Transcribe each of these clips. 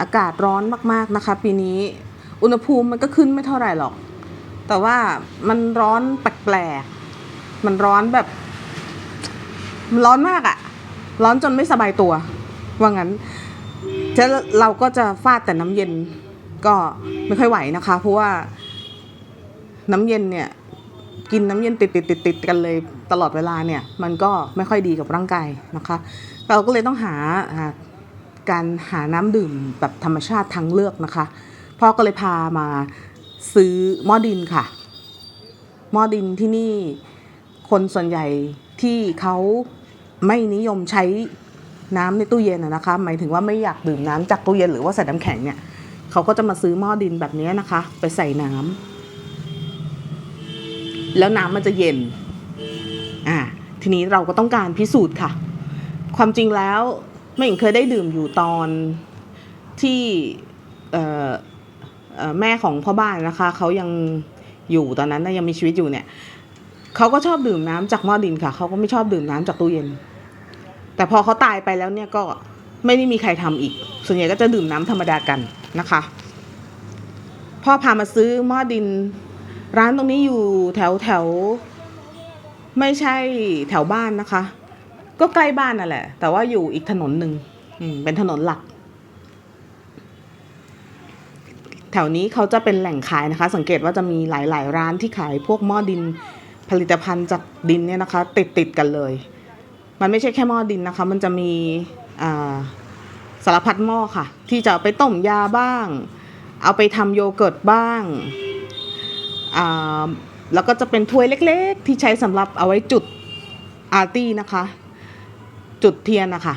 อากาศร้อนมากๆนะคะ ปีนี้ อุณหภูมิมันก็ขึ้นไม่เท่าไหร่หรอก แต่ว่ามันร้อนแปลกๆมันร้อนแบบ ร้อนมากอะร้อนจนไม่สบายตัว ว่างั้นจะเราก็จะฟาดแต่น้ำเย็นก็ไม่ค่อยไหวนะคะ เพราะว่าน้ำเย็นเนี่ยกินน้ำเย็นติดติดติดติดกันเลยตลอดเวลาเนี่ย มันก็ไม่ค่อยดีกับร่างกายนะคะ เราก็เลยต้องหา การหาน้ำดื่มแบบธรรมชาติทางเลือกนะคะ พ่อก็เลยพามาซื้อหม้อดินค่ะ หม้อดินที่นี่คนส่วนใหญ่ที่เขาไม่นิยมใช้น้ำในตู้เย็นนะคะ หมายถึงว่าไม่อยากดื่มน้ำจากตู้เย็นหรือว่าใส่น้ำแข็งเนี่ยเขาก็จะมาซื้อหม้อดินแบบนี้นะคะ ไปใส่น้ำแล้วน้ำมันจะเย็นอ่าทีนี้เราก็ต้องการพิสูจน์ค่ะ ความจริงแล้ว ไม่เห็นเคยได้ดื่มอยู่ตอนที่แม่ของพ่อบ้านนะคะเขายังอยู่ตอนนั้นยังมีชีวิตอยู่เนี่ยเขาก็ชอบดื่มน้ำจากหม้อดินค่ะเขาก็ไม่ชอบดื่มน้ำจากตู้เย็น แต่พอเขาตายไปแล้วเนี่ยก็ไม่ได้มีใครทำอีก ส่วนใหญ่ก็จะดื่มน้ำธรรมดากันนะคะ พ่อพามาซื้อหม้อดิน ร้านตรงนี้อยู่แถวแถวไม่ใช่แถวบ้านนะคะ ก็ใกล้บ้านนั่นแหละ แต่ว่าอยู่อีกถนนหนึ่งเป็นถนนหลัก แถวนี้เขาจะเป็นแหล่งขายนะคะ สังเกตว่าจะมีหลาย ๆ ร้านที่ขายพวกหม้อดินผลิตภัณฑ์จากดินเนี่ยนะคะ ติดติดๆกันเลย มันไม่ใช่แค่หม้อดินนะคะ มันจะมีสารพัดหม้อค่ะ ที่จะเอาไปต้มยาบ้าง เอาไปทำโยเกิร์ตบ้างแล้วก็จะเป็นถ้วยเล็ก ๆ ที่ใช้สำหรับเอาไว้จุดอาร์ตี้นะคะ จุดเทียนนะคะ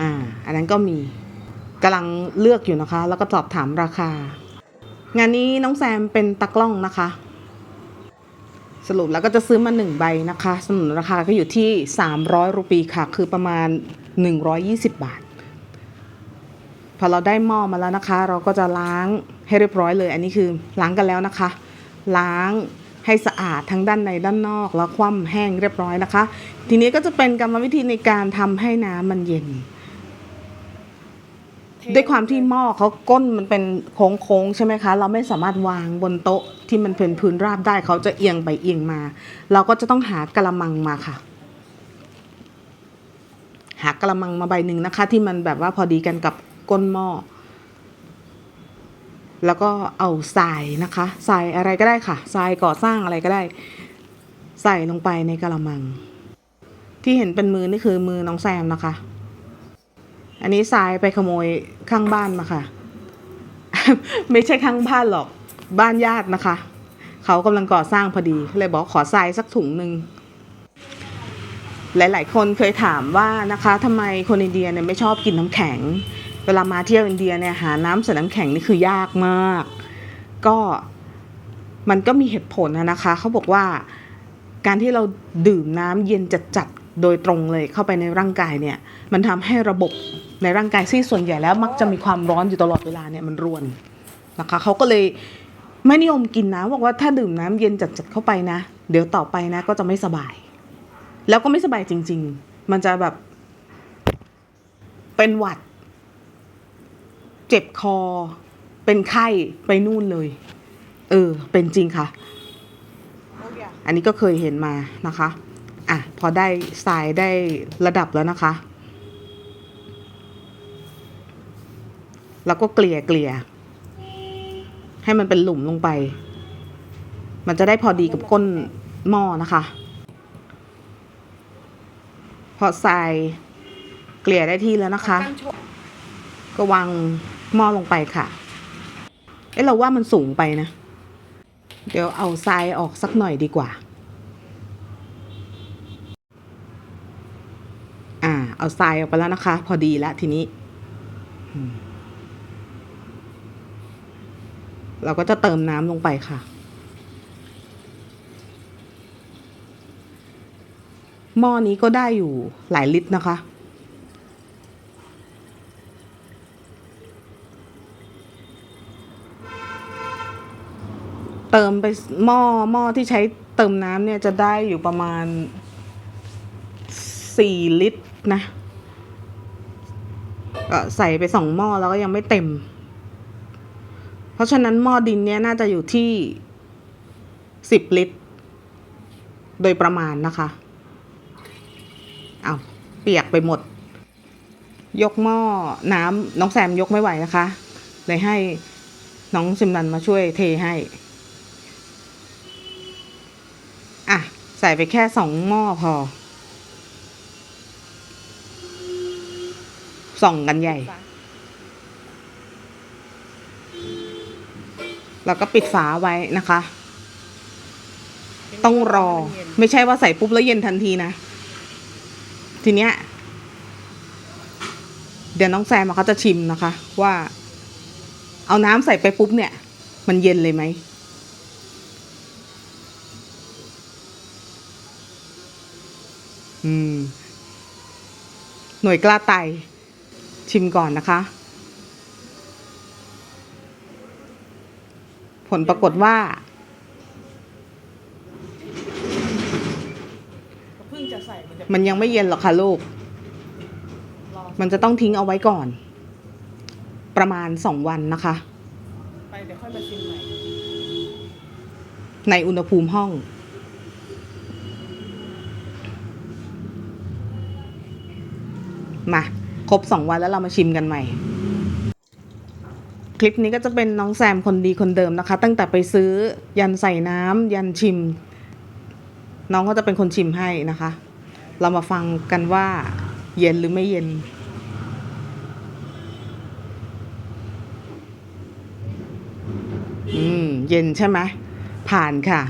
อ่า อันนั้นก็มีกำลังเลือกอยู่นะคะ แล้วก็สอบถามราคา งานนี้น้องแซมเป็นตากล้องนะคะ สรุปแล้วก็จะซื้อมาหนึ่งใบนะคะสนุนราคาก็อยู่ที่ 300 รูปีค่ะ คือประมาณ 120 บาท พอเราได้หม้อมาแล้วนะคะ เราก็จะล้างให้เรียบร้อยเลย อันนี้คือล้างกันแล้วนะคะ ล้าง ให้สะอาดทั้งด้านในด้านนอก แล้วคว่ำแห้งเรียบร้อยนะคะ ทีนี้ก็จะเป็นกรรมวิธีในการทำให้น้ำมันเย็น ด้วยความที่หม้อเขาก้นมันเป็นโค้งๆใช่ไหมคะ เราไม่สามารถวางบนโต๊ะที่มันเป็นพื้นราบได้เขาจะเอียงไปเอียงมา เราก็จะต้องหากระมังมาค่ะ หากระมังมาใบหนึ่งนะคะ ที่มันแบบว่าพอดีกันกับก้นหม้อ แล้วก็เอาทรายนะคะทรายอะไรก็ได้ค่ะทรายก่อสร้างอะไรก็ได้ ใส่ลงไปในกระมัง ที่เห็นเป็นมือนี่คือมือน้องแซมนะคะ อันนี้ทรายไปขโมยข้างบ้านมาค่ะ ไม่ใช่ข้างบ้านหรอกบ้านญาตินะคะ เขากำลังก่อสร้างพอดีเลยบอกขอทรายสักถุงหนึ่งหลาย ๆ คนเคยถามว่านะคะทำไมคนอินเดียเนี่ยไม่ชอบกินน้ำแข็ง เวลามาเที่ยวอินเดียเนี่ยหาน้ำใส่น้ำแข็งนี่คือยากมาก ก็มันก็มีเหตุผลนะนะคะเขาบอกว่าการที่เราดื่มน้ำเย็นจัดๆโดยตรงเลยเข้าไปในร่างกายเนี่ยมันทำให้ระบบในร่างกายที่ส่วนใหญ่แล้วมักจะมีความร้อนอยู่ตลอดเวลาเนี่ยมันรวนนะคะเขาก็เลยไม่นิยมกินนะบอกว่าถ้าดื่มน้ำเย็นจัดๆเข้าไปนะ เดี๋ยวต่อไปนะก็จะไม่สบาย แล้วก็ไม่สบายจริง ๆ มันจะแบบเป็นหวัด เจ็บคอ เป็นไข้ไปนู่นเลย เออ เป็นจริงค่ะ อันนี้ก็เคยเห็นมานะคะ อะ พอได้ทรายได้ระดับแล้วนะคะ แล้วก็เกลี่ยเกลี่ยให้มันเป็นหลุมลงไป มันจะได้พอดีกับก้นหม้อนะคะ พอทรายเกลี่ยได้ที่แล้วนะคะ ก็วาง หม้อลงไปค่ะ เอ้เราว่ามันสูงไปนะ เดี๋ยวเอาทรายออกสักหน่อยดีกว่า อ่า เอาทรายออกไปแล้วนะคะ พอดีแล้วทีนี้ เราก็จะเติมน้ำลงไปค่ะ หม้อนี้ก็ได้อยู่หลายลิตรนะคะ เติมไปหม้อหม้อที่ใช้เติมน้ำเนี่ยจะได้อยู่ประมาณสี่ลิตรนะก็ใส่ไปสองหม้อแล้วก็ยังไม่เต็ม เพราะฉะนั้นหม้อดินเนี้ยน่าจะอยู่ที่สิบลิตร โดยประมาณนะคะ เอาเปียกไปหมด ยกหม้อน้ำน้องแซมยกไม่ไหวนะคะ เลยให้น้องซิมรันมาช่วยเทให้ อะ ใส่ไปแค่สองหม้อพอ ส่องกันใหญ่ แล้วก็ปิดฝาไว้นะคะ ต้องรอ ไม่ใช่ว่าใส่ปุ๊บแล้วเย็นทันทีนะ ทีเนี้ย เดี๋ยวน้องแซมอะเขาจะชิมนะคะ ว่า เอาน้ำใส่ไปปุ๊บเนี่ย มันเย็นเลยไหม อืม หน่วยกล้าไต ชิมก่อนนะคะ ผลปรากฏว่าเพิ่งจะใส่มันจะมันยังไม่เย็นหรอกค่ะลูก รอมันจะต้องทิ้งเอาไว้ก่อน ประมาณสองวันนะคะ ไปเดี๋ยวค่อยมาชิมใหม่ ในอุณหภูมิห้อง มาครบสองวันแล้วเรามาชิมกันใหม่ คลิปนี้ก็จะเป็นน้องแซมคนดีคนเดิมนะคะ ตั้งแต่ไปซื้อยันใส่น้ำยันชิม น้องก็จะเป็นคนชิมให้นะคะ เรามาฟังกันว่าเย็นหรือไม่เย็นอืมเย็นใช่ไหมผ่านค่ะ